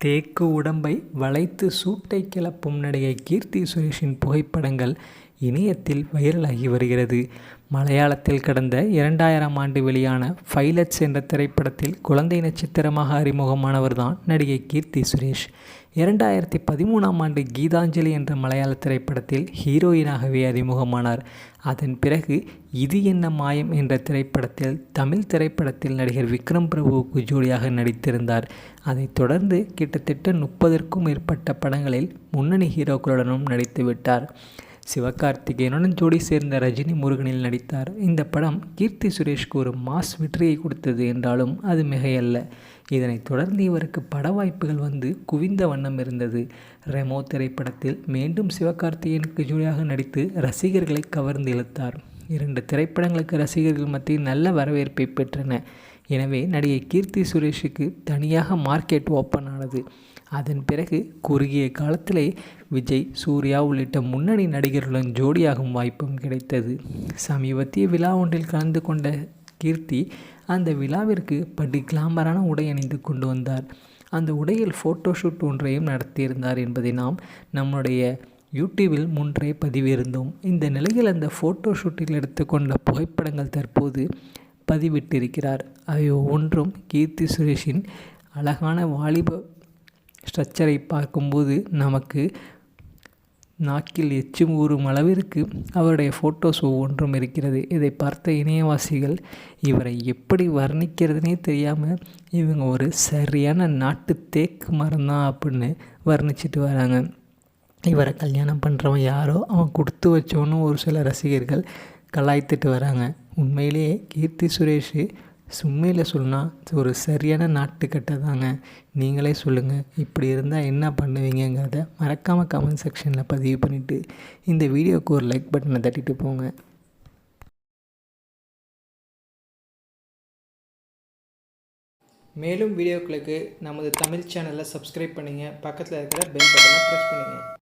தேக்கு உடம்பை வளைத்து சூட்டை கிளப்பும் நடிகை கீர்த்தி சுரேஷின் புகைப்படங்கள் இணையத்தில் வைரலாகி வருகிறது. மலையாளத்தில் கடந்த இரண்டாயிரம் ஆண்டு வெளியான ஃபைலட்ஸ் என்ற திரைப்படத்தில் குழந்தை நட்சத்திரமாக அறிமுகமானவர் தான் நடிகை கீர்த்தி சுரேஷ். இரண்டாயிரத்தி பதிமூணாம் ஆண்டு கீதாஞ்சலி என்ற மலையாள திரைப்படத்தில் ஹீரோயினாகவே அறிமுகமானார். அதன் பிறகு இது என்ன மாயம் என்ற திரைப்படத்தில் தமிழ் திரைப்படத்தில் நடிகர் விக்ரம் பிரபுவுக்கு ஜோடியாக நடித்திருந்தார். அதைத் தொடர்ந்து கிட்டத்தட்ட முப்பதற்கும் மேற்பட்ட படங்களில் முன்னணி ஹீரோக்களுடனும் நடித்துவிட்டார். சிவகார்த்திகேயனுடன் ஜோடி சேர்ந்த ரஜினி முருகனில் நடித்தார். இந்த படம் கீர்த்தி சுரேஷ்க்கு ஒரு மாஸ் வெற்றியை கொடுத்தது என்றாலும் அது மிகையல்ல. இதனைத் தொடர்ந்து இவருக்கு பட வாய்ப்புகள் வந்து குவிந்த வண்ணம் இருந்தது. ரெமோ திரைப்படத்தில் மீண்டும் சிவகார்த்திகேயனுக்கு ஜோடியாக நடித்து ரசிகர்களை கவர்ந்து இழுத்தார். இரண்டு திரைப்படங்களுக்கு ரசிகர்கள் மத்தியில் நல்ல வரவேற்பை பெற்றன. எனவே நடிகை கீர்த்தி சுரேஷுக்கு தனியாக மார்க்கெட் ஓப்பன் ஆனது. அதன் பிறகு குறுகிய காலத்திலே விஜய் சூர்யா உள்ளிட்ட முன்னணி நடிகர்களுடன் ஜோடியாகும் வாய்ப்பும் கிடைத்தது. சமீபத்திய விழா ஒன்றில் கலந்து கொண்ட கீர்த்தி அந்த விழாவிற்கு படி கிளாமரான உடை அணிந்து கொண்டு வந்தார். அந்த உடையில் ஃபோட்டோஷூட் ஒன்றையும் நடத்தியிருந்தார் என்பதை நாம் நம்முடைய யூடியூபில் முன்றே பதிவிருந்தோம். இந்த நிலையில் அந்த ஃபோட்டோ ஷூட்டில் எடுத்துக்கொண்ட புகைப்படங்கள் தற்போது பதிவிட்டிருக்கிறார். அவை ஒவ்வொன்றும் கீர்த்தி சுரேஷின் அழகான வாலிப ஸ்ட்ரக்சரை பார்க்கும்போது நமக்கு நாக்கில் எச்சும் ஊறும் அளவிற்கு அவருடைய ஃபோட்டோஸ் ஒவ்வொன்றும் இருக்கிறது. இதை பார்த்த இணையவாசிகள் இவரை எப்படி வர்ணிக்கிறதுனே தெரியாமல் இவங்க ஒரு சரியான நாட்டு தேக்கு மரம் தான் அப்படின்னு வர்ணிச்சிட்டு வராங்க. இவரை கல்யாணம் பண்ணுறவன் யாரோ? அவன் கொடுத்து வச்சோன்னு ஒரு சில ரசிகர்கள் கலாய்த்துட்டு வராங்க. உண்மையிலேயே கீர்த்தி சுரேஷ் சும்மையில் சொன்னால் ஒரு சரியான நாட்டுக்கட்டை தாங்க. நீங்களே சொல்லுங்கள் இப்படி இருந்தால் என்ன பண்ணுவீங்கங்கிறத மறக்காமல் கமெண்ட் செக்ஷனில் பதிவு பண்ணிவிட்டு இந்த வீடியோவுக்கு ஒரு லைக் பட்டனை தட்டிட்டு போங்க. மேலும் வீடியோக்களுக்கு நமது தமிழ் சேனலை சப்ஸ்கிரைப் பண்ணுங்கள் பக்கத்தில் இருக்கிற பெல் பட்டனை ப்ரெஸ் பண்ணுங்கள்